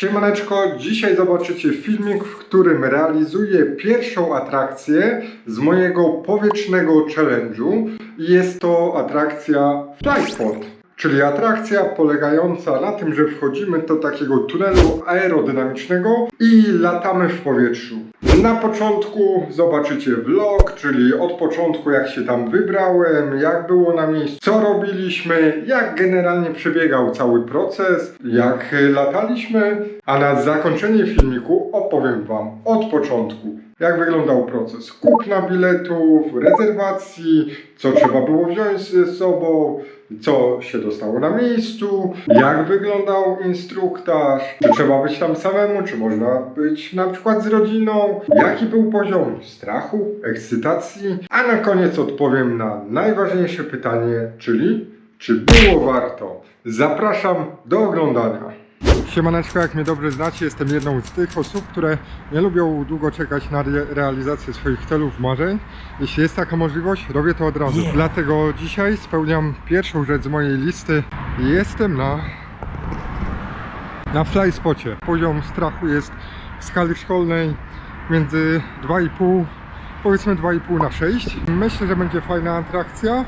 Siemaneczko, dzisiaj zobaczycie filmik, w którym realizuję pierwszą atrakcję z mojego powietrznego challenge'u. Jest to atrakcja Flyspot, czyli atrakcja polegająca na tym, że wchodzimy do takiego tunelu aerodynamicznego i latamy w powietrzu. Na początku zobaczycie vlog, czyli od początku jak się tam wybrałem, jak było na miejscu, co robiliśmy, jak generalnie przebiegał cały proces, jak lataliśmy, a na zakończenie filmiku opowiem Wam od początku, jak wyglądał proces kupna biletów, rezerwacji, co trzeba było wziąć ze sobą, co się dostało na miejscu, jak wyglądał instruktaż, czy trzeba być tam samemu, czy można być na przykład z rodziną, jaki był poziom strachu, ekscytacji, a na koniec odpowiem na najważniejsze pytanie, czyli czy było warto. Zapraszam do oglądania. Siemaneczko, jak mnie dobrze znacie, jestem jedną z tych osób, które nie lubią długo czekać na re- realizację swoich celów, marzeń. Jeśli jest taka możliwość, robię to od razu. Dlatego dzisiaj spełniam pierwszą rzecz z mojej listy. Jestem na na flyspocie. Poziom strachu jest w skali szkolnej między 2,5 powiedzmy 2,5 na 6. Myślę, że będzie fajna atrakcja.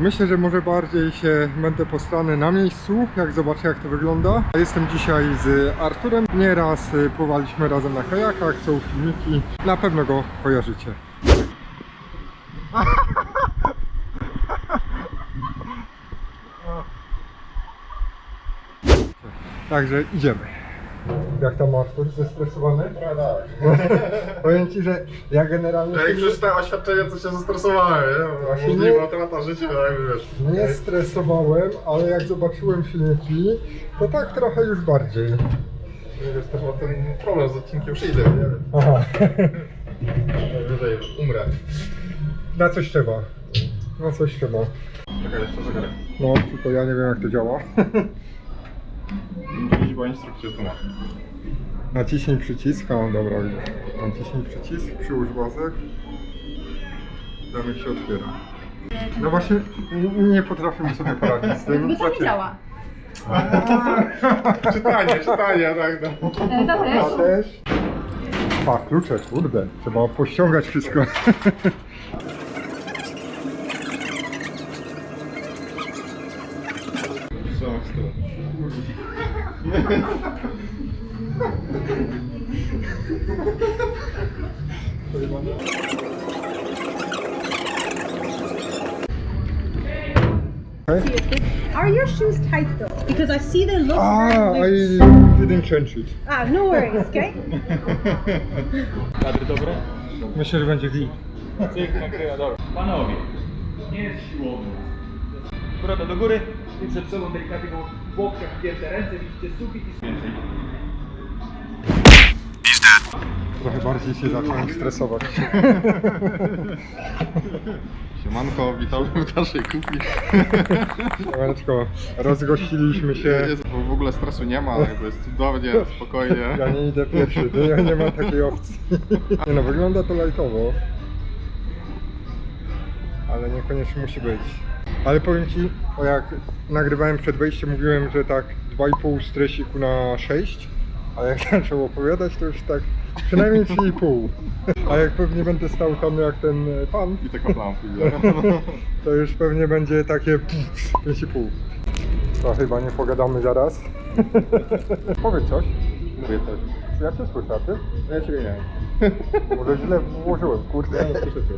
Myślę, że może bardziej się będę postrany na miejscu, jak zobaczę jak to wygląda. Jestem dzisiaj z Arturem. Nieraz y, pływaliśmy razem na kajakach, są filmiki. Na pewno go kojarzycie. Także idziemy. Jak tam Artur? Zestresowany? Powiem Ci, że ja generalnie... Jak przeczytałem oświadczenie, to się zestresowałem, nie? Możliwe nie- utrata życia, tak wiesz. Nie stresowałem, ale jak zobaczyłem filmiki, to tak trochę już bardziej. Wiesz, też ma ten problem z odcinkiem przyjdę, nie? Aha, Wyżej, umrę. na coś trzeba. Na coś trzeba. Czekaj, jeszcze zegarek. No, tylko ja nie wiem jak to działa. Iść po instrukcję, tu ma. Naciśnij przycisk, a dobra. Naciśnij przycisk, przyłóż włosek. Zamek się otwiera. No właśnie, n- nie potrafię sobie poradzić z tym. Bo to nie Znaczy- działa. Czytanie, czytanie, tak, no. E, To też. też. A, klucze, kurde. Trzeba pościągać wszystko. Są z tyłu. your shoes tight though? Because I see they look Ah, I loose. didn't change it. Ah, no worries, okay? Kadry dobre? Myślę, że będzie git. Cyk, nakrywa, dobra. Panowie, nie jest siłownia. Broda do góry i przed sobą delikatnie po łokciach pięte ręce, widzicie sufit i więcej. Trochę bardziej się zacząłem stresować. Siemanko, witamy w naszej kuchni. Siemaneczko, rozgościliśmy się. Jest, bo w ogóle stresu nie ma, jakby jest cudownie, spokojnie. Ja nie idę pierwszy, to ja nie mam takiej opcji. Nie no, wygląda to lajtowo. Ale niekoniecznie musi być. Ale powiem Ci, jak nagrywałem przed wejściem, mówiłem, że tak 2,5 stresiku na 6. A jak zaczął opowiadać, to już tak przynajmniej 3,5. A jak pewnie będę stał tam jak ten e, pan, I tylko plan pójdzie. to już pewnie będzie takie 5,5. To chyba nie pogadamy zaraz. Powiedz coś. Mówię coś. Ja cię słyszę, a ty? Ja ciebie nie. Może źle włożyłem, kurde. Ja słyszę cię,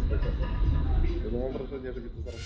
mam wrażenie, że mnie to zaraz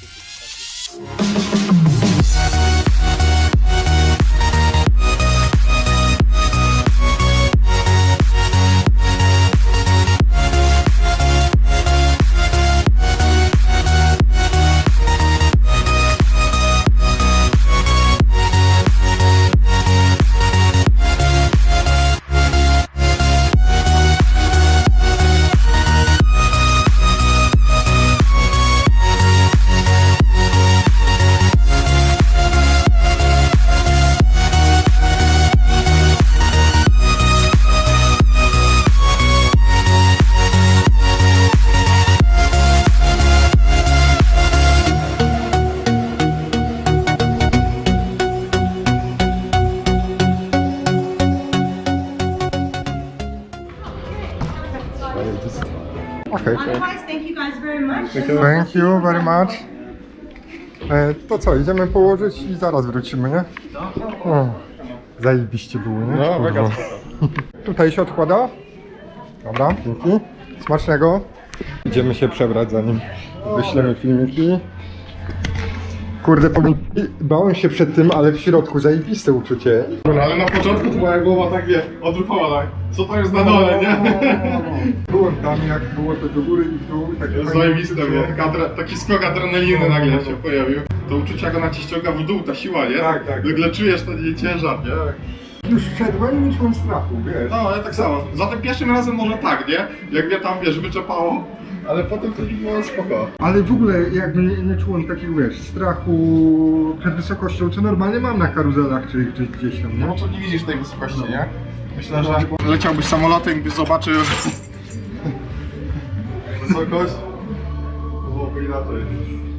Thank you very much. E, to co, idziemy położyć i zaraz wrócimy, nie? O, zajebiście było, nie? No, Kurwa. mega spoko. Tutaj się odkłada. Dobra, dzięki. Smacznego. Idziemy się przebrać zanim wyślemy filmiki. Kurde, powiem, bałem się przed tym, ale w środku zajebiste uczucie. Ale na początku to moja głowa tak wie, odrupała tak. Co to jest na dole, nie? Byłem tam, jak było to do góry i w dół. Takie fajne Zajebiste, uczucie. nie? Taka adre- taki skok adrenaliny nagle się pojawił. To uczucie jak ona ci ściąga w dół, ta siła, nie? Tak, tak. Nagle czujesz ten jej ciężar, nie? Już wszedłem i nie czułem strachu, wiesz. No, ja tak samo. Za tym pierwszym razem może tak, nie? Jak mnie tam, wiesz, wyczepało. Ale potem to było spoko. Ale w ogóle jakby nie, nie czułem takiego, wiesz, strachu przed wysokością, co normalnie mam na karuzelach czy, czy gdzieś tam, No nie? to nie widzisz tej wysokości, nie? Myślę, że leciałbyś samolotem, byś zobaczył wysokość. To byłoby inaczej.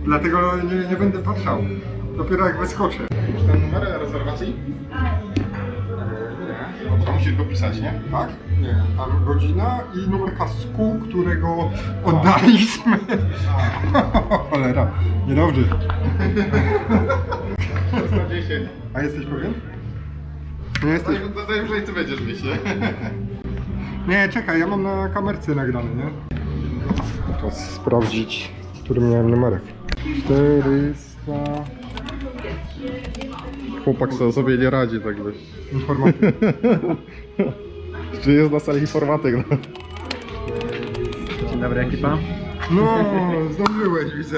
Dlatego nie, nie będę patrzał. Dopiero jak wyskoczę. Masz ten numer rezerwacji? To musisz go pisać, nie? Tak? Nie. Tam godzina i numer kasku, którego oddaliśmy. Cholera. Niedobrze. 110. A jesteś pewien? Nie jesteś. Naj- Najwyżej ty będziesz mieć, nie? Nie, czekaj, ja mam na kamerce nagrane, nie? Czas sprawdzić, który miałem numerek. 400... Chłopak co sobie nie radzi, tak wiesz. Informatyka. Czy jest na sali informatyk? No. Dzień dobry ekipa. No, zdążyłeś, widzę.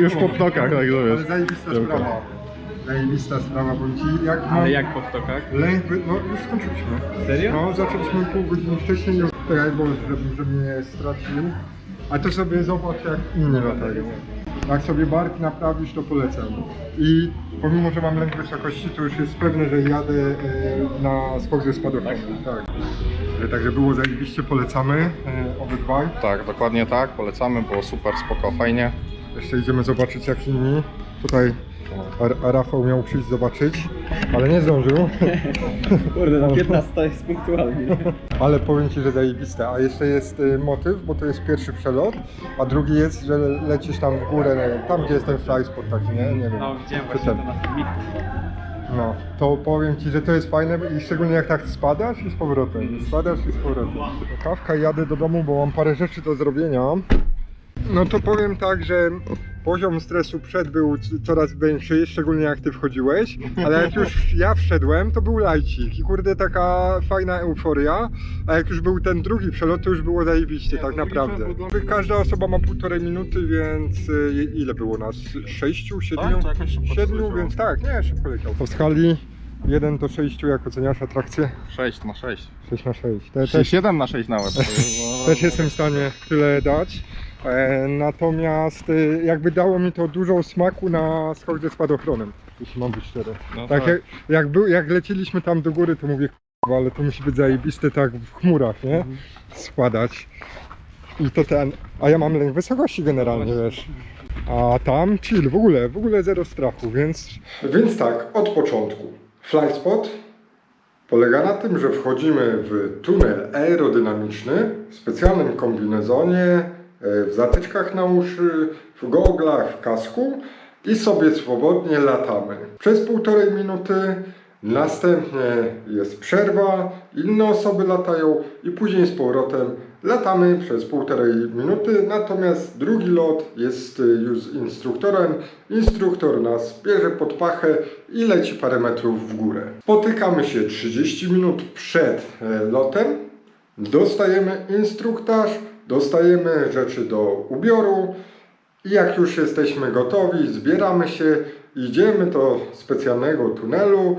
Już po ptokach, tak Ale wiesz. zajebista sprawa. Zajebista sprawa, bo ci jak mam Ale jak po wtokach? lęk, wy- no już skończyliśmy. Serio? No, zaczęliśmy pół godziny wcześniej, nie czekaj, bo żeby, żeby mnie stracił. A to sobie zobacz jak inni latają. Jak sobie bark naprawisz, to polecam. I pomimo, że mam lęk wysokości, to już jest pewne, że jadę e, na skok ze spadochronu. Tak. E, Także było zajebiście, polecamy e, obydwaj. Tak, dokładnie tak, polecamy, było super, spoko, fajnie. Jeszcze idziemy zobaczyć jak inni. Tutaj a, a Rafał miał przyjść zobaczyć, ale nie zdążył. Kurde, na 15 jest punktualnie. Ale powiem Ci, że zajebiste. A jeszcze jest y, motyw, bo to jest pierwszy przelot, a drugi jest, że lecisz tam w górę, tam gdzie jest ten flyspot taki, nie? Nie wiem. No, widziałem właśnie ten. to na filmiku. No, to powiem Ci, że to jest fajne i szczególnie jak tak spadasz i z powrotem, i spadasz i z powrotem. Kawka, jadę do domu, bo mam parę rzeczy do zrobienia. No to powiem tak, że poziom stresu przed był coraz większy, szczególnie jak Ty wchodziłeś, ale jak już ja wszedłem, to był lajcik i kurde taka fajna euforia, a jak już był ten drugi przelot, to już było zajebiście, Nie, tak naprawdę. Każda osoba ma półtorej minuty, więc y, ile było nas? Sześciu, siedmiu? to jakoś szybko Siedmiu, więc tak, nie, szybko leciał. W skali 1 do 6, jak oceniasz atrakcję? 6 na 6. 6 na 6. Te, też, 7 na 6 nawet. też jestem w stanie tyle dać. E, natomiast e, jakby dało mi to dużo smaku na skok ze spadochronem, jeśli mam być szczery. No tak tak. jak, jak, był, jak leciliśmy tam do góry, to mówię, "K***wa, ale to musi być zajebiste tak w chmurach, nie? Spadać. I to ten, a ja mam lęk wysokości generalnie, wiesz. A tam chill, w ogóle, w ogóle zero strachu, więc... Więc tak, od początku. Flyspot polega na tym, że wchodzimy w tunel aerodynamiczny w specjalnym kombinezonie, w zatyczkach na uszy, w goglach, w kasku i sobie swobodnie latamy. Przez półtorej minuty następnie jest przerwa, inne osoby latają i później z powrotem latamy przez półtorej minuty, natomiast drugi lot jest y, już z instruktorem. Instruktor nas bierze pod pachę i leci parę metrów w górę. Spotykamy się 30 minut przed e, lotem, dostajemy instruktaż, dostajemy rzeczy do ubioru i jak już jesteśmy gotowi, zbieramy się, idziemy do specjalnego tunelu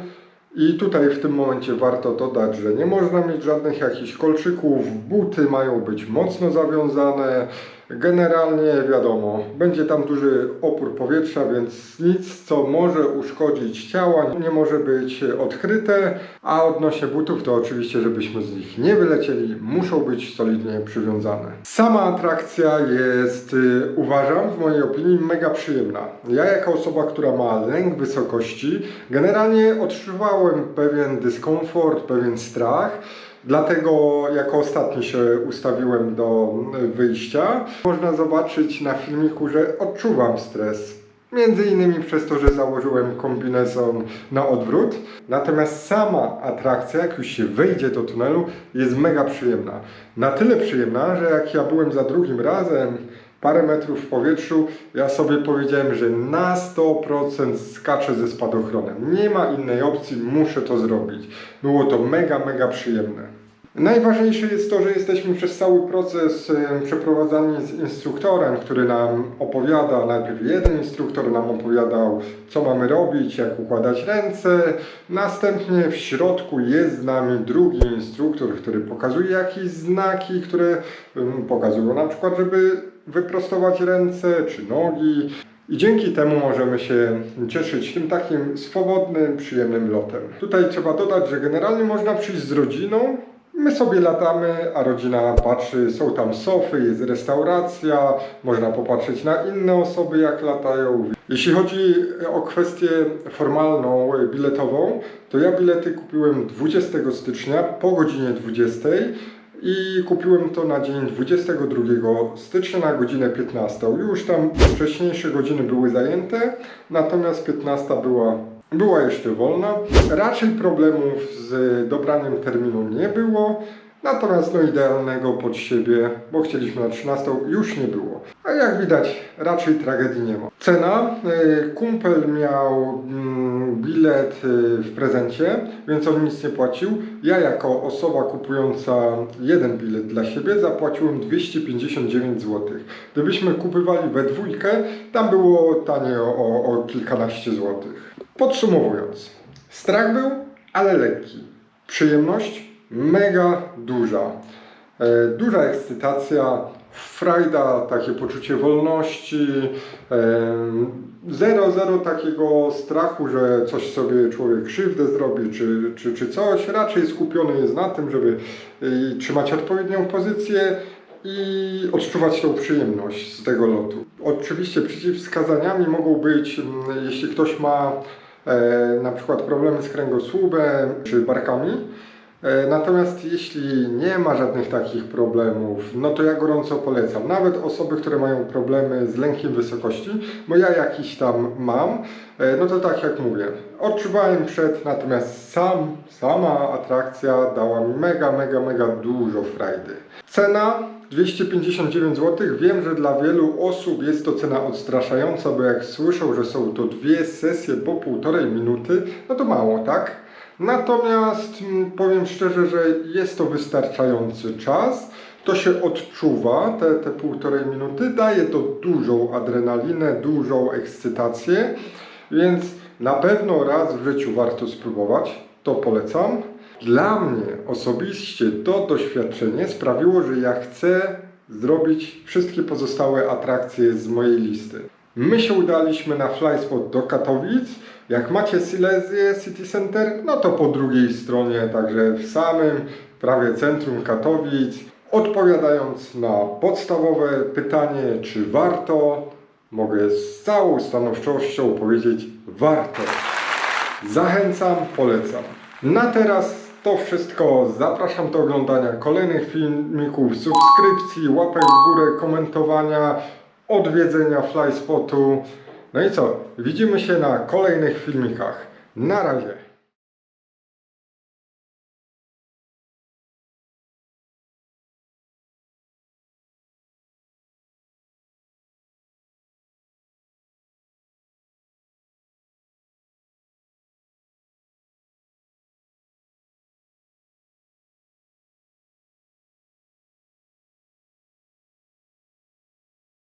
i tutaj w tym momencie warto dodać, że nie można mieć żadnych jakichś kolczyków, buty mają być mocno zawiązane. Generalnie wiadomo, będzie tam duży opór powietrza, więc nic co może uszkodzić ciała nie może być odkryte, a odnośnie butów to oczywiście, żebyśmy z nich nie wylecieli, muszą być solidnie przywiązane. Sama atrakcja jest, y, uważam, w mojej opinii mega przyjemna. Ja jako osoba, która ma lęk wysokości, generalnie odczuwałem pewien dyskomfort, pewien strach. Dlatego jako ostatni się ustawiłem do wyjścia. Można zobaczyć na filmiku, że odczuwam stres. Między innymi przez to, że założyłem kombinezon na odwrót. Natomiast sama atrakcja, jak już się wejdzie do tunelu, jest mega przyjemna. Na tyle przyjemna, że jak ja byłem za drugim razem, parę metrów w powietrzu, ja sobie powiedziałem, że na 100% skaczę ze spadochronem. Nie ma innej opcji, muszę to zrobić. Było to mega, mega przyjemne. Najważniejsze jest to, że jesteśmy przez cały proces przeprowadzani z instruktorem, który nam opowiada, najpierw jeden instruktor nam opowiadał, co mamy robić, jak układać ręce. Następnie w środku jest z nami drugi instruktor, który pokazuje jakieś znaki, które pokazują na przykład, żeby wyprostować ręce czy nogi. I dzięki temu możemy się cieszyć tym takim swobodnym, przyjemnym lotem. Tutaj trzeba dodać, że generalnie można przyjść z rodziną. My sobie latamy, a rodzina patrzy, są tam sofy, jest restauracja, można popatrzeć na inne osoby jak latają. Jeśli chodzi o kwestię formalną, biletową, to ja bilety kupiłem 20 stycznia po godzinie 20 i kupiłem to na dzień 22 stycznia na godzinę 15. Już tam wcześniejsze godziny były zajęte, natomiast 15 była, była jeszcze wolna. Raczej problemów z dobraniem terminu nie było. Natomiast no idealnego pod siebie, bo chcieliśmy na 13, już nie było. A jak widać, raczej tragedii nie ma. Cena. y, Kumpel miał mm, bilet y, w prezencie, więc on nic nie płacił. Ja jako osoba kupująca jeden bilet dla siebie zapłaciłem 259 zł. Gdybyśmy kupywali we dwójkę, tam było tanie o, o, kilkanaście złotych. Podsumowując, strach był, ale lekki. Przyjemność mega duża. E, duża ekscytacja, frajda, takie poczucie wolności, e, zero, zero takiego strachu, że coś sobie człowiek krzywdę zrobi, czy, czy, czy coś. Raczej skupiony jest na tym, żeby e, trzymać odpowiednią pozycję i odczuwać tą przyjemność z tego lotu. Oczywiście przeciwwskazaniami mogą być, jeśli ktoś ma na przykład problemy z kręgosłupem czy barkami. E, Natomiast jeśli nie ma żadnych takich problemów, no to ja gorąco polecam. Nawet osoby, które mają problemy z lękiem wysokości, bo ja jakiś tam mam, e, no to tak jak mówię, odczuwałem przed, natomiast sam, sama atrakcja dała mi mega, mega, mega dużo frajdy. Cena 259 zł. Wiem, że dla wielu osób jest to cena odstraszająca, bo jak słyszą, że są to dwie sesje po półtorej minuty, no to mało, tak? Natomiast mm, powiem szczerze, że jest to wystarczający czas. To się odczuwa, te, te półtorej minuty. Daje to dużą adrenalinę, dużą ekscytację, więc na pewno raz w życiu warto spróbować. To polecam. Dla mnie osobiście to doświadczenie sprawiło, że ja chcę zrobić wszystkie pozostałe atrakcje z mojej listy. My się udaliśmy na Flyspot do Katowic. Jak macie Silesię City Center, no to po drugiej stronie, także w samym prawie centrum Katowic. Odpowiadając na podstawowe pytanie, czy warto, mogę z całą stanowczością powiedzieć warto. Zachęcam, polecam. Na teraz to wszystko. Zapraszam do oglądania kolejnych filmików, subskrypcji, łapek w górę, komentowania, odwiedzenia Flyspotu. No i co? Widzimy się na kolejnych filmikach. Na razie.